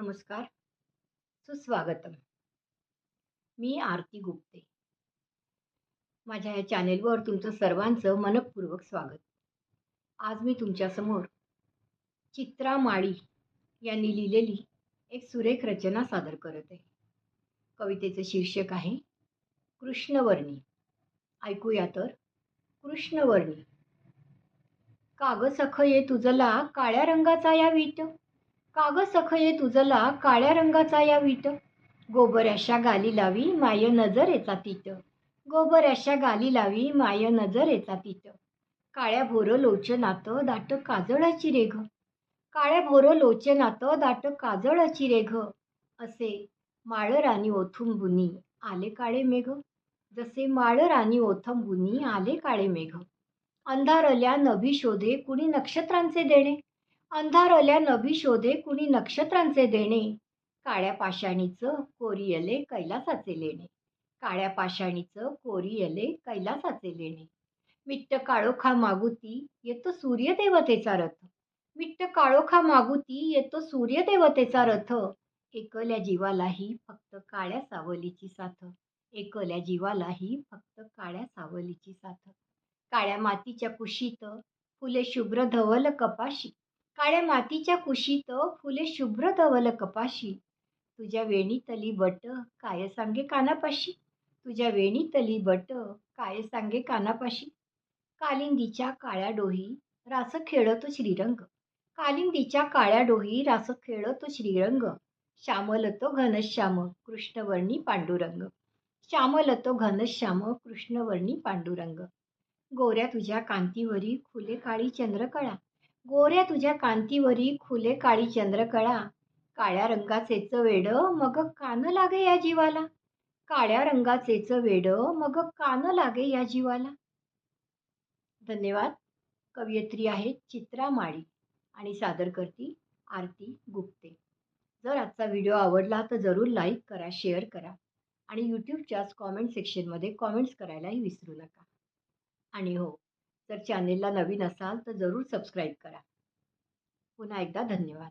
नमस्कार. सुस्वागतम. मी आरती गुप्ते. माझ्या या चॅनेलवर तुमचं सर्वांचं मनपूर्वक स्वागत. आज मी तुमच्यासमोर चित्रा माळी यांनी लिहिलेली एक सुरेख रचना सादर करत आहे. कवितेचं शीर्षक आहे कृष्णवर्णी. ऐकूया तर कृष्णवर्णी. काग सखये तुझला काळ्या रंगाचा या वीट काग सखये तुझला काळ्या रंगाचा या वीट. गोबऱ्याशा गाली लावी माय नजरेचा तीट गोबऱ्याशा गाली लावी माय नजरेचा तीट काळ्या भोर लोचनात दाट काजळाची रेघ. काळ्या भोर लोचनात दाट काजळाची रेघ. असे माळ राणी ओथुंबुनी आले काळे मेघ. जसे माळ राणी ओथंबुनी आले काळे मेघ. अंधारल्या नभी शोधे कुणी नक्षत्रांचे देणे. अंधारल्या नभी शोधे कुणी नक्षत्रांचे देणे. काळ्या पाषाणीचं कोरियले कैलासाचे लेणे. काळ्या पाषाणीचं कोरियले कैलासाचे लेणे. मिट्ट काळोखा मागुती येतो सूर्यदेवतेचा रथ. मिट्ट काळोखा मागुती येतो सूर्यदेवतेचा रथ. एकल्या जीवालाही फक्त काळ्या सावलीची साथ. एकल्या जीवालाही फक्त काळ्या सावलीची साथ. काळ्या मातीच्या कुशीत फुले शुभ्र धवल कपाशी. काळ्या मातीच्या कुशीत फुले शुभ्र धवल कपाशी. तुझ्या वेणीतली बट काय सांगे कानापाशी? तुझ्या वेणीतली बट काय सांगे कानापाशी? कालिंदीच्या काळ्या डोही रास खेळतो श्रीरंग. कालिंदीच्या काळ्या डोही रास खेळतो श्रीरंग. श्यामलतो घनश्याम कृष्णवर्णी पांडुरंग. श्यामलतो घनश्याम कृष्णवर्णी पांडुरंग. गोऱ्या तुझ्या कांतीवरी खुले काळी चंद्रकळा. गोऱ्या तुझ्या कांतीवरी खुले काळी चंद्रकळा काळ्या रंगाचेच वेड मग कान लागे या जीवाला. काळ्या रंगाचेच वेड मग कान लागे या जीवाला. धन्यवाद. कवयित्री आहेत चित्रा माळी आणि सादर करती आरती गुप्ते. जर आजचा व्हिडिओ आवडला तर जरूर लाईक करा शेअर करा आणि यूट्यूबच्याच कॉमेंट सेक्शनमध्ये कॉमेंट्स करायलाही विसरू नका. आणि हो जर चॅनेलला नवीन असाल तर जरूर सबस्क्राईब करा. पुन्हा एकदा धन्यवाद.